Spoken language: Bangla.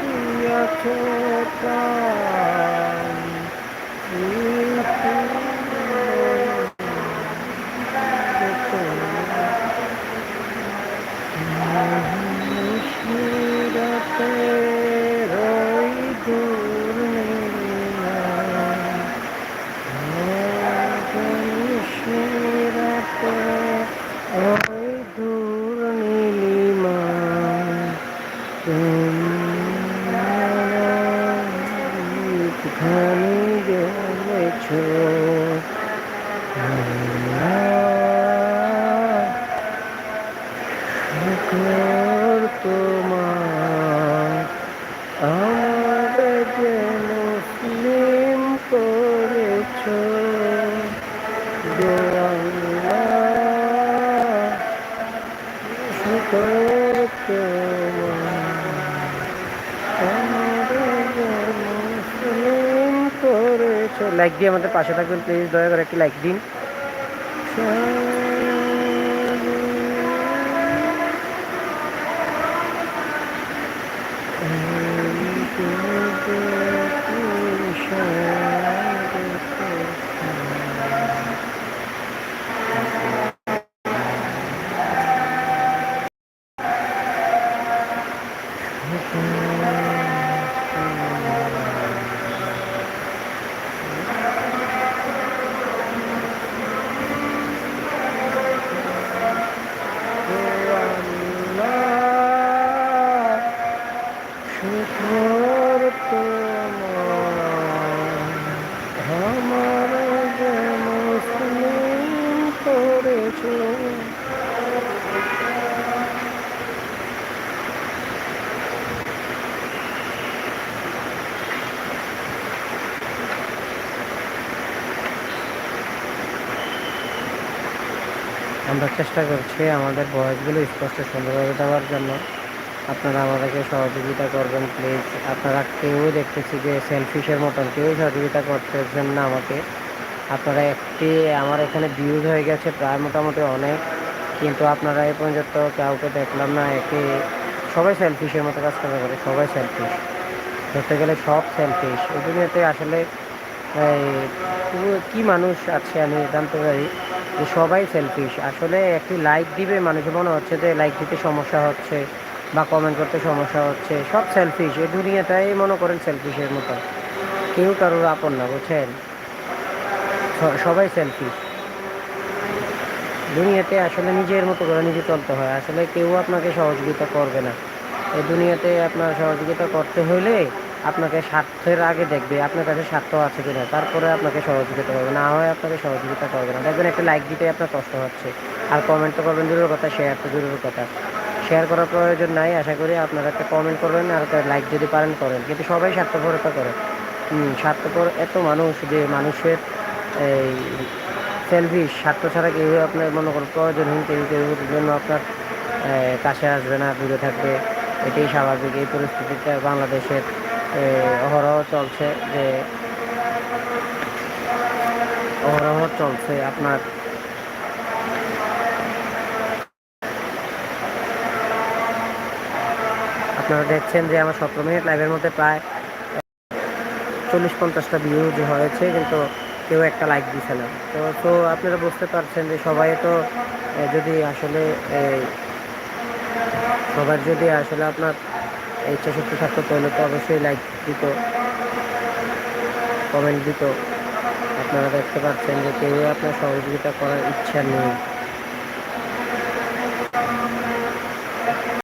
দিয়াছ প্রাণ লাইক দিয়ে আমাদের পাশে থাকবেন প্লিজ দয়া করে একটি লাইক দিন। শুকর আমরা চেষ্টা করছি আমাদের ভয়েসগুলো স্পষ্ট সুন্দরভাবে দেওয়ার জন্য। আপনারা আমাদেরকে সহযোগিতা করবেন প্লিজ আপনারা কেউ দেখতেছি যে সেলফিশের মতন, কেউ সহযোগিতা করতেছেন না আমাকে। আপনারা একটি আমার এখানে ভিউজ হয়ে গেছে প্রায় মোটামুটি অনেক। কিন্তু আপনারা এই পর্যন্ত কাউকে দেখলাম না একে সবাই সেলফিশের মতো কাজ করা করে সবাই সেলফিশ ধরতে গেলে সব সেলফিশ এই দুনিয়াতে আসলে কি মানুষ আছে আমি জানতে পারি যে সবাই সেলফিশ আসলে একটি লাইক দিবে মানুষের মনে হচ্ছে যে লাইক দিতে সমস্যা হচ্ছে বা কমেন্ট করতে সমস্যা হচ্ছে। সব সেলফিশ এই দুনিয়াটাই মনে করেন সেলফিশের মতো। কেউ কারোর আপন না, বুঝছেন? সবাই সেলফি দুনিয়াতে আসলে নিজের মতো করে নিজে চলতে হয়। আসলে কেউ আপনাকে সহযোগিতা করবে না। এই দুনিয়াতে আপনার সহযোগিতা করতে হলে আপনাকে স্বার্থের আগে দেখবে, আপনার কাছে স্বার্থ আছে কিনা। তারপরে আপনাকে সহযোগিতা করবে। না হয় আপনাকে সহযোগিতা করবে না। দেখবেন একটা লাইক দিতে আপনার কষ্ট হচ্ছে। আর কমেন্ট তো করবেন, দূরের কথা শেয়ার তো দূরের কথা। শেয়ার করার প্রয়োজন নাই, আশা করি আপনারা একটা কমেন্ট করবেন আর একটা লাইক যদি পারেন করেন। কিন্তু সবাই স্বার্থপরতা করে। স্বার্থপর এত মানুষ যে মানুষের এই সেলফিশ স্বার্থ ছাড়া কেউ আপনার মনে করেন প্রয়োজনহীন কেউ কেউ জন্য আপনার কাছে আসবে না, দূরে থাকবে। এটাই স্বাভাবিক, এই পরিস্থিতিটা বাংলাদেশের অহরহ চলছে যে, অহরহ চলছে আপনার। আপনারা দেখছেন যে আমার সতেরো মিনিট লাইভের মধ্যে প্রায় চল্লিশ পঞ্চাশটা ভিউজ হয়েছে, কিন্তু কেউ একটা লাইক দিছে না তো তো আপনারা বুঝতে পারছেন যে সবাই তো যদি আসলে সবার যদি আসলে আপনার ইচ্ছা শক্তি থাকতো তাহলে তো অবশ্যই লাইক দিত কমেন্ট দিত। আপনারা দেখতে পাচ্ছেন যে কেউ আপনার সহযোগিতা করার ইচ্ছা নেই।